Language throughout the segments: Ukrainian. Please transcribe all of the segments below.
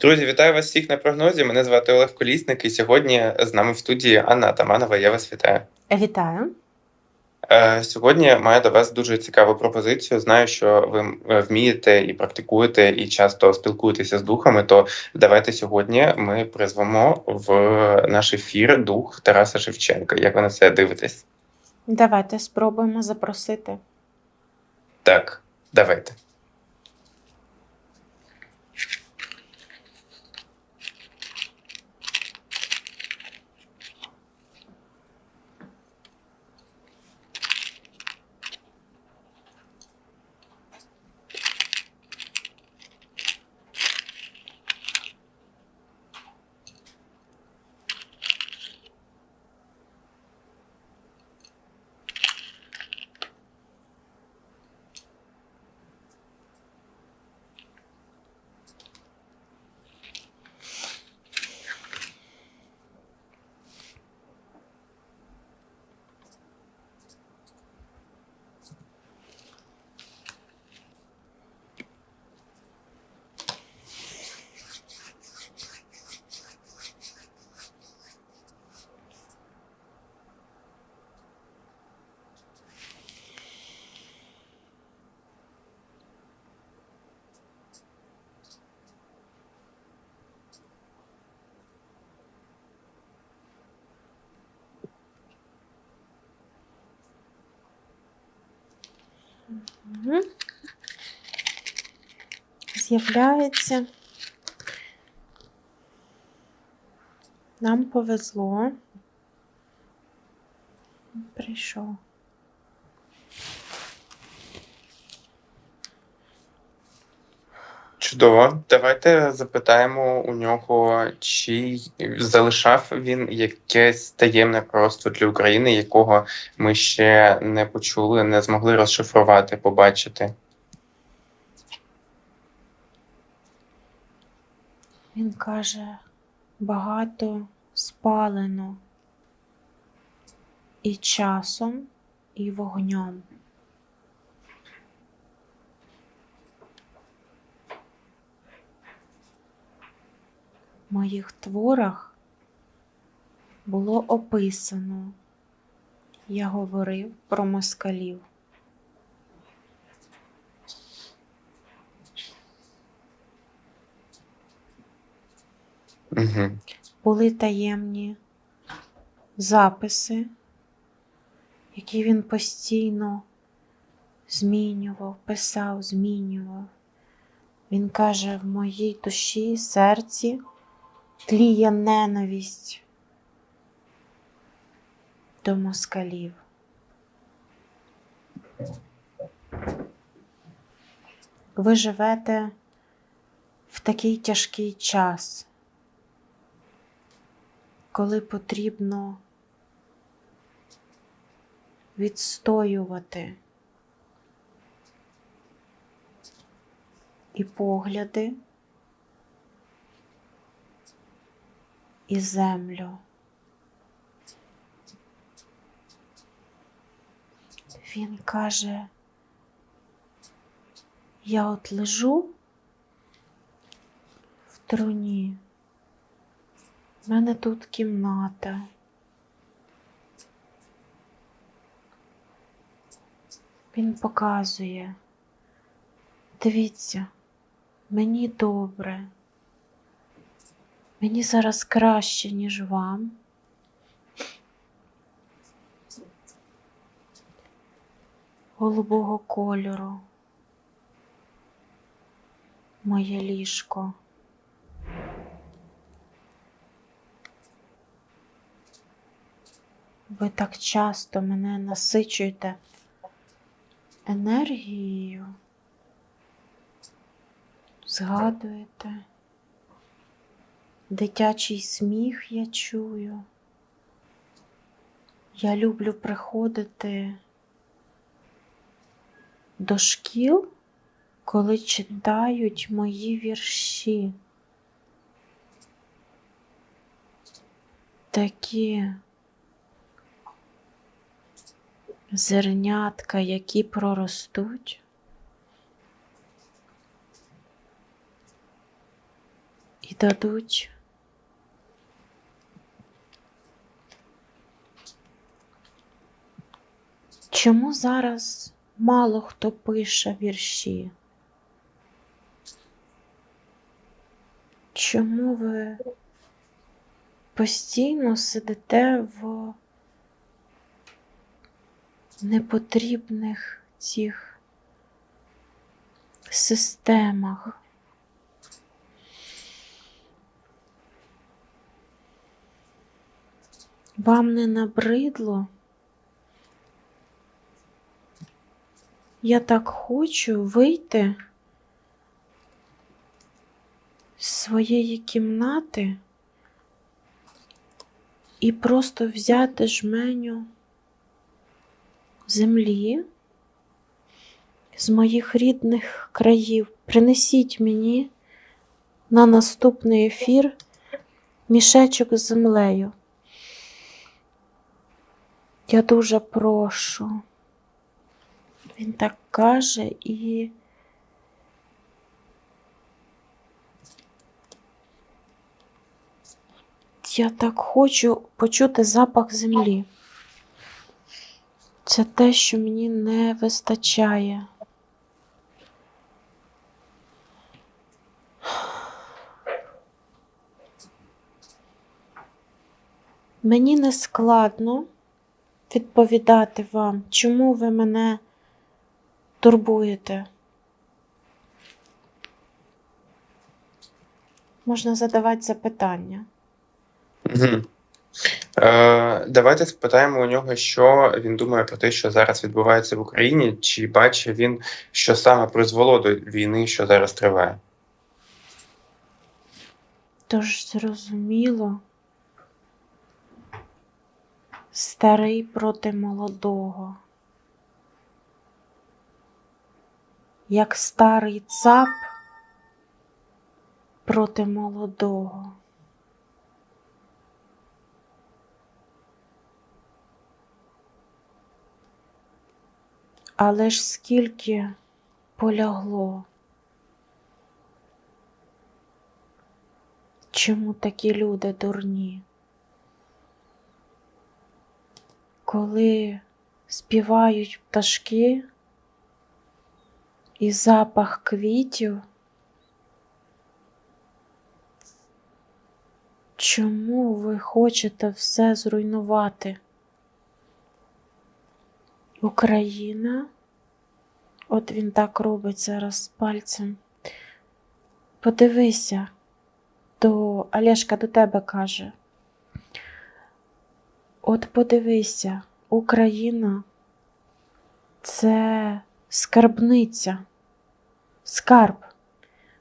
Друзі, вітаю вас всіх на прогнозі. Мене звати Олег Колісник, і сьогодні з нами в студії Анна Атаманова. Я вас вітаю. Вітаю. Е, Сьогодні маю до вас дуже цікаву пропозицію. Знаю, що ви е, вмієте і практикуєте, і часто спілкуєтеся з духами. То давайте сьогодні ми призвемо в наш ефір дух Тараса Шевченка. Як ви на це дивитесь? Давайте спробуємо запросити. Так, давайте. З'являється. Нам повезло. Прийшов. Чудово. Давайте запитаємо у нього, чи залишав він якесь таємне пророцтво для України, якого ми ще не почули, не змогли розшифрувати, побачити. Він каже, багато спалено і часом, і вогнем. Моїх творах було описано, я говорив про москалів. Угу. були таємні записи, які він постійно змінював, писав, змінював. Він каже, в моїй душі, серці тліє ненависть до москалів. Ви живете в такий тяжкий час коли потрібно відстоювати і погляди, і землю. Він каже, я от лежу в труні. У мене тут кімната. Він показує. Дивіться, мені добре. Мені зараз краще, ніж вам. Голубого кольору. Моє ліжко. Ви так часто мене насичуєте енергією, згадуєте, дитячий сміх я чую. Я люблю приходити до шкіл, коли читають мої вірші. Такі зернятка, які проростуть, і дадуть Чому зараз мало хто пише вірші? Чому ви постійно сидите в непотрібних цих системах? Вам не набридло? Я так хочу вийти з своєї кімнати і просто взяти жменю землі з моїх рідних країв. Принесіть мені на наступний ефір мішечок з землею. Я дуже прошу. Він так каже і. Я так хочу почути запах землі. Це те, що мені не вистачає. Мені не складно відповідати вам, чому ви мене турбуєте. Можна задавати запитання. Угу. Е, Давайте спитаємо у нього, що він думає про те, що зараз відбувається в Україні, чи бачить він, що саме призвело до війни, що зараз триває. Тож зрозуміло, старий проти молодого. Як старий цап проти молодого. Але ж скільки полягло? Чому такі люди дурні? Коли співають пташки і запах квітів, чому ви хочете все зруйнувати? Україна, от він так робить зараз пальцем. Подивися, то Олешка до тебе каже. От подивися, Україна це скарбниця, скарб.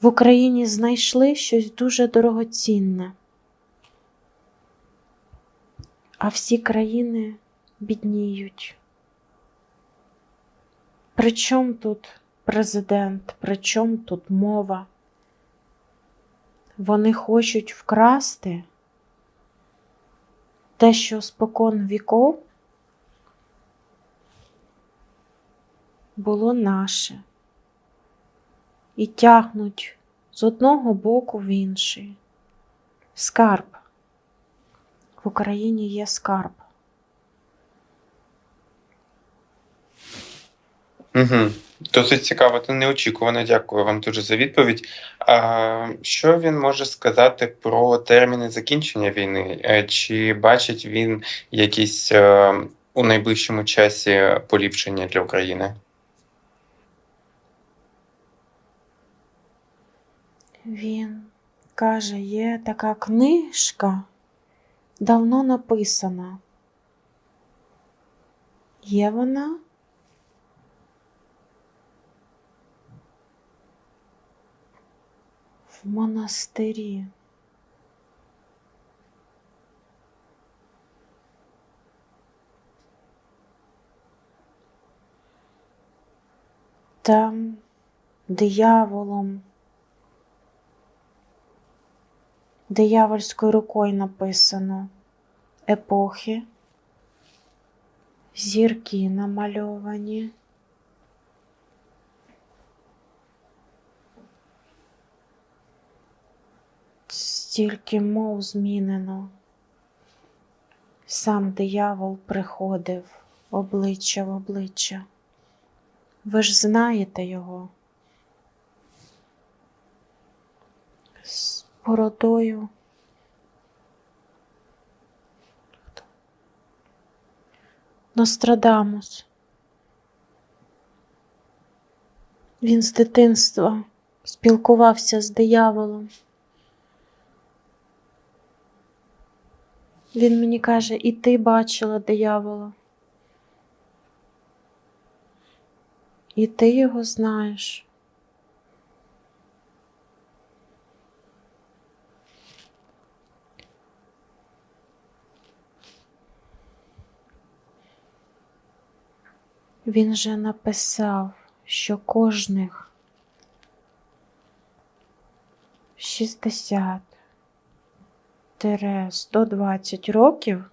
В Україні знайшли щось дуже дорогоцінне, а всі країни бідніють. При чому тут президент, при чому тут мова? Вони хочуть вкрасти те, що спокон віков було наше, і тягнуть з одного боку в інший. Скарб. В Україні є скарб. Угу. Досить цікаво та неочікувано. Дякую вам дуже за відповідь. А що він може сказати про терміни закінчення війни? Е, чи бачить він якісь е, у найближчому часі поліпшення для України? Він каже, є така книжка, давно написана. Є вона? В монастирі. Там дияволом, диявольською рукою написано епохи, зірки намальовані. Стільки мов змінено. Сам диявол приходив обличчя в обличчя. Ви ж знаєте його. Бородою. Нострадамус. Він з дитинства спілкувався з дияволом. Він мені каже, і ти бачила диявола. І ти його знаєш. Він же написав, що кожних 60 120 років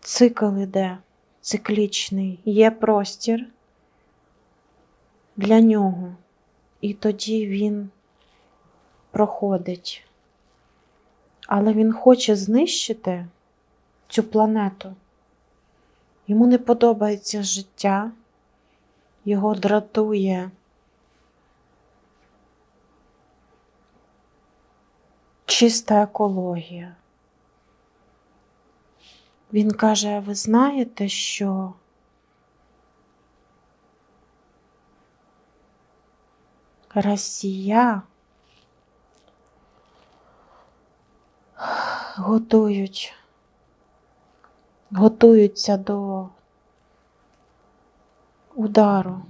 цикл іде циклічний, є простір для нього, і тоді він проходить. Але він хоче знищити цю планету. Йому не подобається життя, його дратує. Чиста екологія. Він каже: ви знаєте, що Росія готують, готуються до удару.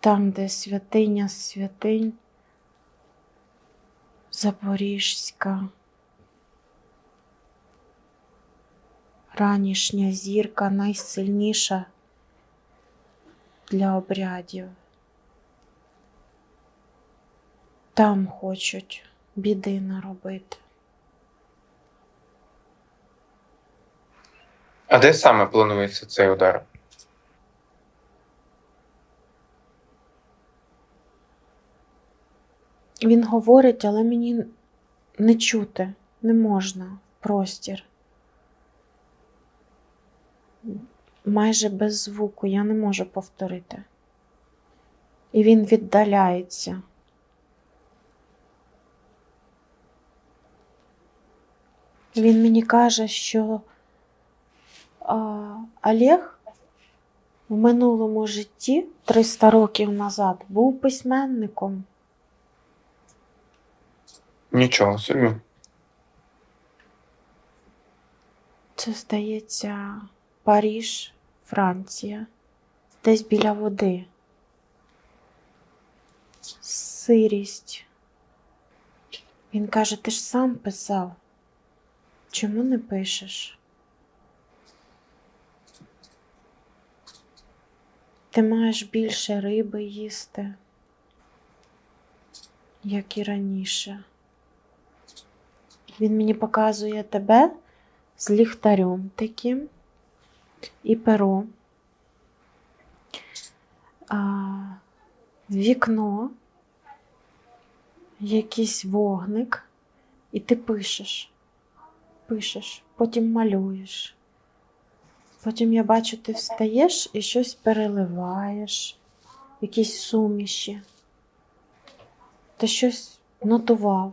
Там, де святиня святинь, Запоріжська, ранішня зірка найсильніша для обрядів. Там хочуть біди наробити. А де саме планується цей удар? Він говорить, але мені не чути, не можна простір. Майже без звуку я не можу повторити. І він віддаляється. Він мені каже, що Олег в минулому житті 300 років назад був письменником. Нічого собі. Це здається Паріж, Франція, десь біля води. Сирість. Він каже: ти ж сам писав. Чому не пишеш? Ти маєш більше риби їсти, як і раніше. Він мені показує тебе з ліхтарем таким і перо. А, вікно, якийсь вогник, і ти пишеш, пишеш, потім малюєш. Потім я бачу, ти встаєш і щось переливаєш, якісь суміші. Ти щось нотував.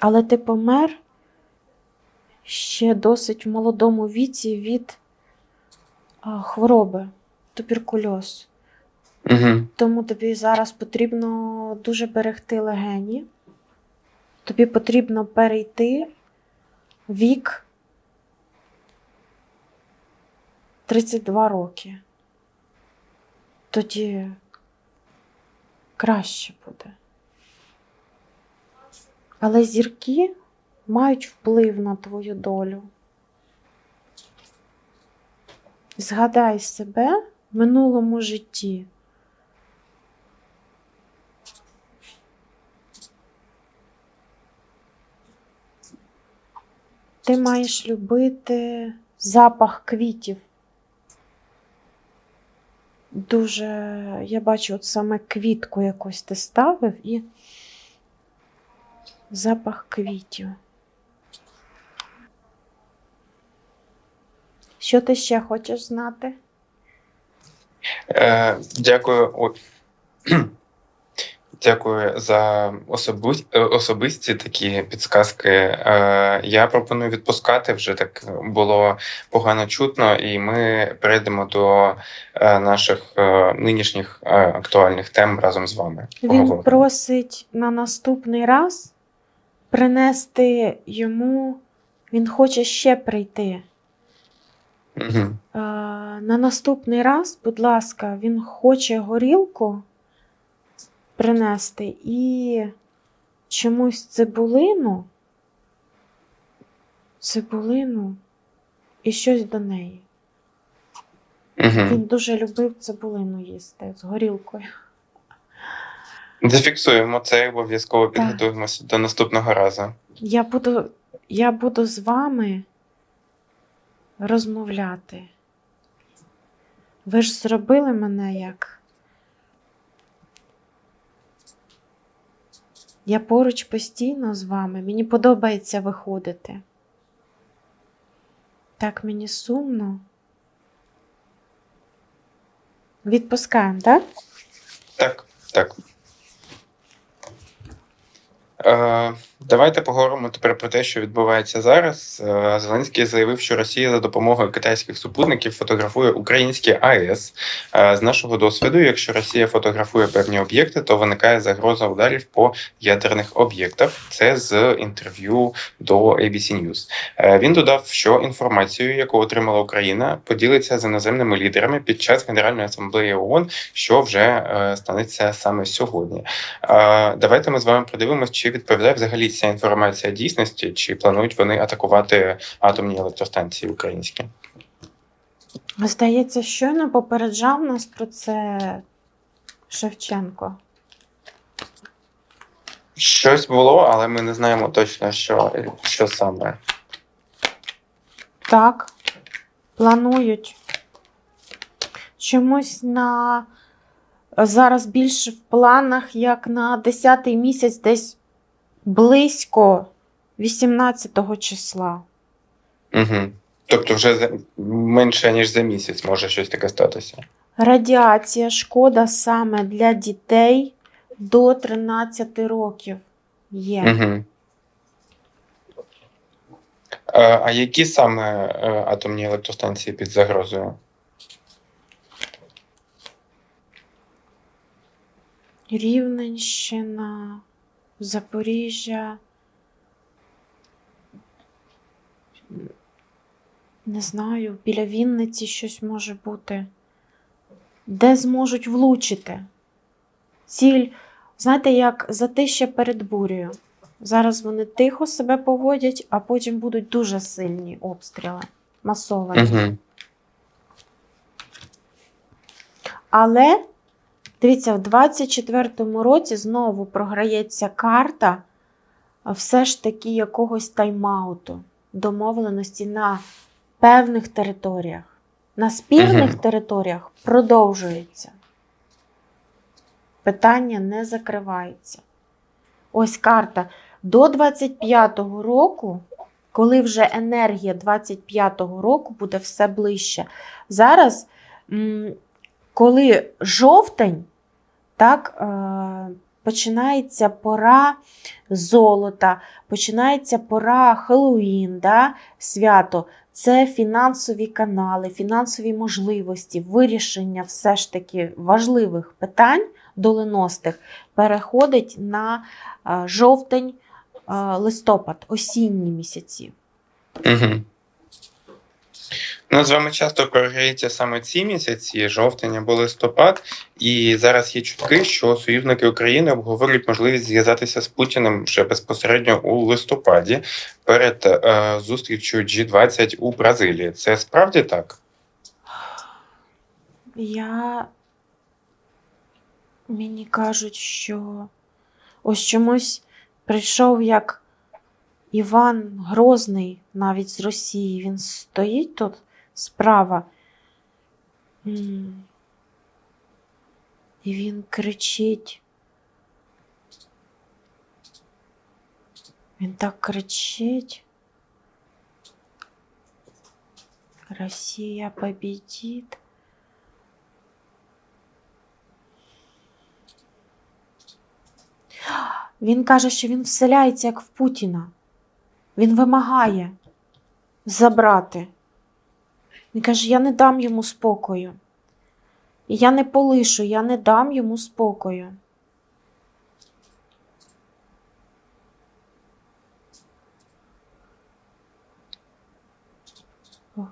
Але ти помер ще досить в молодому віці від а, хвороби, туберкульоз. Угу. Тому тобі зараз потрібно дуже берегти легені. Тобі потрібно перейти вік 32 роки. Тоді краще буде. Але зірки мають вплив на твою долю. Згадай себе в минулому житті. Ти маєш любити запах квітів. дуже, я бачу, от саме квітку якусь ти ставив і запах квітів. Що ти ще хочеш знати? Е, дякую. Дякую за особи- е, особисті такі підсказки. Е, я пропоную відпускати вже так було погано чутно, і ми перейдемо до е, наших е, нинішніх е, актуальних тем разом з вами. Він Поговоримо. просить на наступний раз принести йому, він хоче ще прийти. Е, на наступний раз, будь ласка, він хоче горілку принести і чомусь цибулину, цибулину і щось до неї. Мгм. Він дуже любив цибулину їсти з горілкою. Зафіксуємо це і обов'язково підготуємося до наступного разу. Я буду, я буду з вами розмовляти. Ви ж зробили мене як. Я поруч постійно з вами. Мені подобається виходити. Так мені сумно. Відпускаємо, так? Так, так. Е, давайте поговоримо тепер про те, що відбувається зараз. Е, Зеленський заявив, що Росія за допомогою китайських супутників фотографує українські АЕС. Е, з нашого досвіду, якщо Росія фотографує певні об'єкти, то виникає загроза ударів по ядерних об'єктах. Це з інтерв'ю до ABC News. Він додав, що інформацію, яку отримала Україна, поділиться з іноземними лідерами під час Генеральної асамблеї ООН, що вже станеться саме сьогодні. Давайте ми з вами подивимося, чи відповідає взагалі ця інформація дійсності, чи планують вони атакувати атомні електростанції українські. Здається, щойно попереджав нас про це Шевченко. Щось було, але ми не знаємо точно, що, що саме. Так, планують. Чомусь на зараз більше в планах, як на 10-й місяць, десь близько 18 числа. Угу. Тобто, вже за менше ніж за місяць може щось таке статися. Радіація шкода саме для дітей до 13 років є. Угу. А, які саме е, атомні електростанції під загрозою? Рівненщина, Запоріжжя. Не знаю, біля Вінниці щось може бути. Де зможуть влучити? Ціль, знаєте, як затища перед бурею. Зараз вони тихо себе поводять, а потім будуть дуже сильні обстріли, масовані. Угу. Але дивіться, в 24-му році знову програється карта все ж таки якогось тайм-ауту, домовленості на певних територіях. На спірних Мгм. територіях продовжується. Питання не закривається. Ось карта. До 25-го року, коли вже енергія 25-го року буде все ближче. Зараз, коли жовтень, так, е, починається пора золота, починається пора Хеллоуін, да, свято. Це фінансові канали, фінансові можливості, вирішення все ж таки важливих питань доленостих переходить на е, жовтень, е, листопад, осінні місяці. Угу. Ну, з вами часто програється саме ці місяці, жовтень або листопад, і зараз є чутки, що союзники України обговорюють можливість зв'язатися з Путіним вже безпосередньо у листопаді перед е, зустрічю G20 у Бразилії. Це справді так? Я мені кажуть, що ось чомусь прийшов як Іван Грозний навіть з Росії. Він стоїть тут справа. І він кричить. Він так кричить. Росія победить. Він каже, що він вселяється як в Путіна. Він вимагає забрати. Він каже: я не дам йому спокою. І я не полишу, я не дам йому спокою.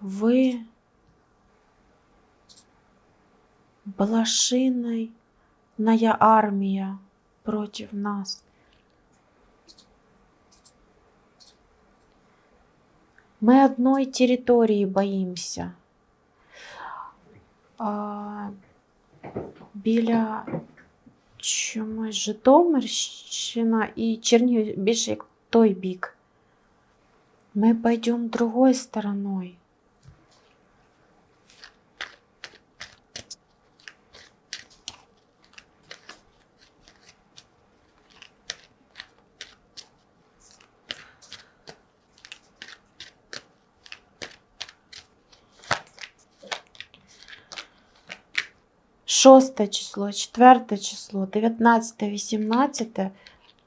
Ви блошиная армия против нас. Мы одной территории боимся. А, біля чомусь Житомирщина і Чернігів більше як той бік. Ми пойдем другой стороной. Шосте число, четверте число, 19, 18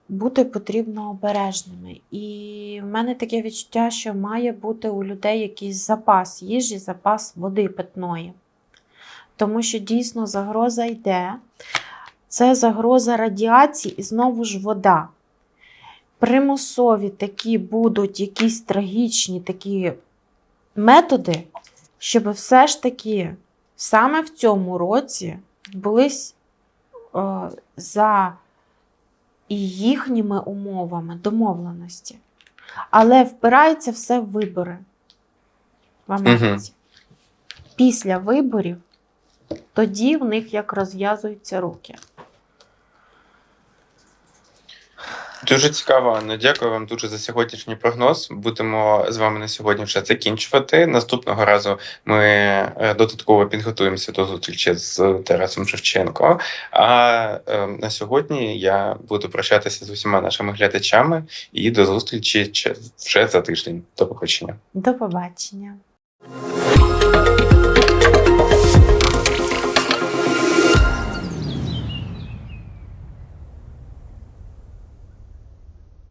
бути потрібно обережними. І в мене таке відчуття, що має бути у людей якийсь запас їжі, запас води питної. Тому що дійсно загроза йде. Це загроза радіації і знову ж вода. Примусові такі будуть якісь трагічні такі методи, щоб все ж таки саме в цьому році відбулись е, за і їхніми умовами домовленості. Але впирається все в вибори в Америці. Після виборів тоді в них як розв'язуються руки. Дуже цікаво, Анна. Дякую вам дуже за сьогоднішній прогноз. Будемо з вами на сьогодні вже закінчувати. Наступного разу ми е, додатково підготуємося до зустрічі з Тарасом Шевченко. А е, на сьогодні я буду прощатися з усіма нашими глядачами і до зустрічі вже за тиждень. До побачення. До побачення.